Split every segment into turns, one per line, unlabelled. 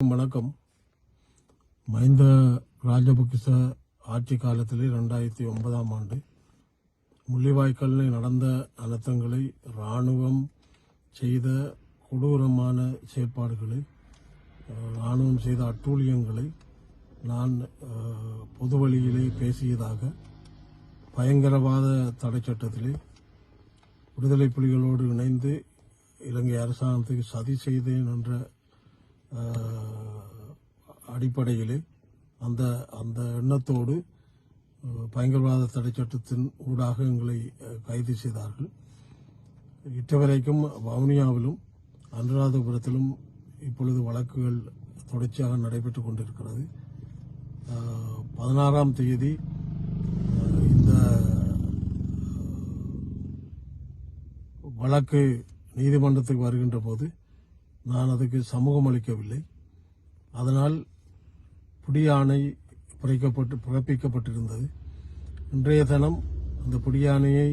வணக்கம். மஹிந்த ராஜபக்ச ஆட்சி காலத்திலே ரெண்டாயிரத்தி ஒன்பதாம் ஆண்டு முள்ளிவாய்க்காலில் நடந்த அனர்த்தங்களை இராணுவம் செய்த கொடூரமான செயற்பாடுகளை இராணுவம் செய்த அட்டூழியங்களை நான் பொது வழியிலே பேசியதாக பயங்கரவாத தடை சட்டத்திலே விடுதலை புலிகளோடு இணைந்து இலங்கை அரசாங்கத்துக்கு சதி செய்தேன் என்ற அடிப்படையிலே அந்த அந்த எண்ணத்தோடு பயங்கரவாத தடை சட்டத்தின் ஊடாக எங்களை கைது செய்தார்கள். இட்டவரைக்கும் வவுனியாவிலும் அனுராதபுரத்திலும் இப்பொழுது வழக்குகள் தொடர்ச்சியாக நடைபெற்று கொண்டிருக்கிறது. பதினாறாம் தேதி இந்த வழக்கு நீதிமன்றத்துக்கு வருகின்ற போது நான் அதுக்கு சமூகம் அளிக்கவில்லை. அதனால் புடியானை பிறக்கப்பட்டு பிறப்பிக்கப்பட்டிருந்தது இன்றைய தினம் அந்த புடியானையை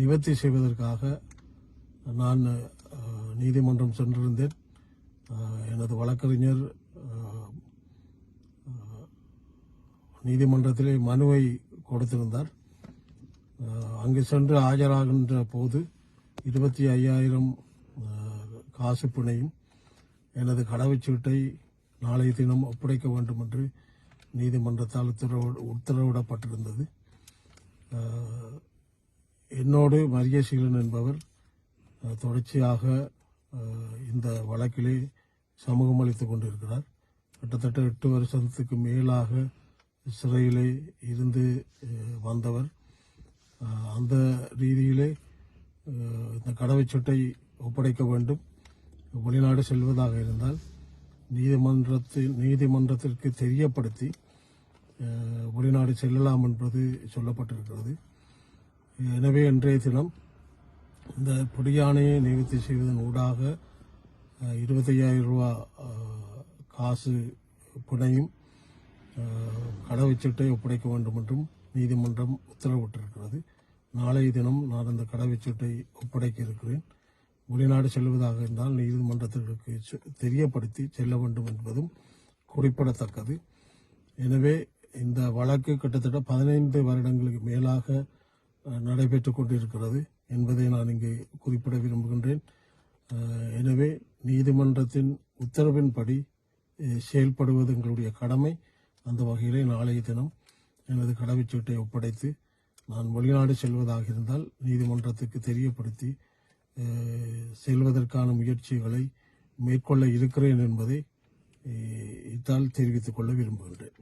நிவர்த்தி செய்வதற்காக நான் நீதிமன்றம் சென்றிருந்தேன். எனது வழக்கறிஞர் நீதிமன்றத்திலே மனுவை கொடுத்திருந்தார். அங்கு சென்று ஆஜராகின்ற போது இருபத்தி ஐயாயிரம் காசு பிணையும். எனது கடவுச்சீட்டை நாளைய தினம் ஒப்படைக்க வேண்டும் என்று நீதிமன்றத்தால் உத்தரவு உத்தரவிடப்பட்டிருந்தது. என்னோடு மரியசீலன் என்பவர் தொடர்ச்சியாக இந்த வழக்கிலே சமூகம் அளித்துக் கொண்டிருக்கிறார். கிட்டத்தட்ட எட்டு வருஷத்துக்கு மேலாக சிறையிலே இருந்து வந்தவர். அந்த ரீதியிலே இந்த கடவுச்சீட்டை ஒப்படைக்க வேண்டும். வெளிநாடு செல்வதாக இருந்தால் நீதிமன்றத்தில் நீதிமன்றத்திற்கு தெரியப்படுத்தி வெளிநாடு செல்லலாம் என்பது சொல்லப்பட்டிருக்கிறது. எனவே இன்றைய தினம் இந்த பொடியானையை நிவர்த்தி செய்வதன் ஊடாக இருபத்தையாயிரம் ரூபா காசு பிணையும் கடவுச்சீட்டை ஒப்படைக்க வேண்டும் என்றும் நீதிமன்றம் உத்தரவிட்டிருக்கிறது. நாளைய தினம் நான் அந்த கடவுச்சீட்டை ஒப்படைக்க இருக்கிறேன். வெளிநாடு செல்வதாக இருந்தால் நீதிமன்றத்திற்கு செ- தெரியப்படுத்தி செல்ல வேண்டும் என்பதும் குறிப்பிடத்தக்கது. எனவே இந்த வழக்கு கிட்டத்தட்ட பதினைந்து வருடங்களுக்கு மேலாக அஹ், நடைபெற்றுக் கொண்டிருக்கிறது என்பதை நான் இங்கே குறிப்பிட விரும்புகின்றேன். எனவே நீதிமன்றத்தின் உத்தரவின்படி செயல்படுவது எங்களுடைய கடமை. அந்த வகையிலே நாளைய தினம் எனது கடவுச்சீட்டை ஒப்படைத்து நான் வெளிநாடு செல்வதாக இருந்தால் நீதிமன்றத்துக்கு தெரியப்படுத்தி செல்வதற்கான முயற்சிகளை மேற்கொள்ள இருக்கிறேன் என்பதை இதால் தெரிவித்துக் கொள்ள விரும்புகின்றேன்.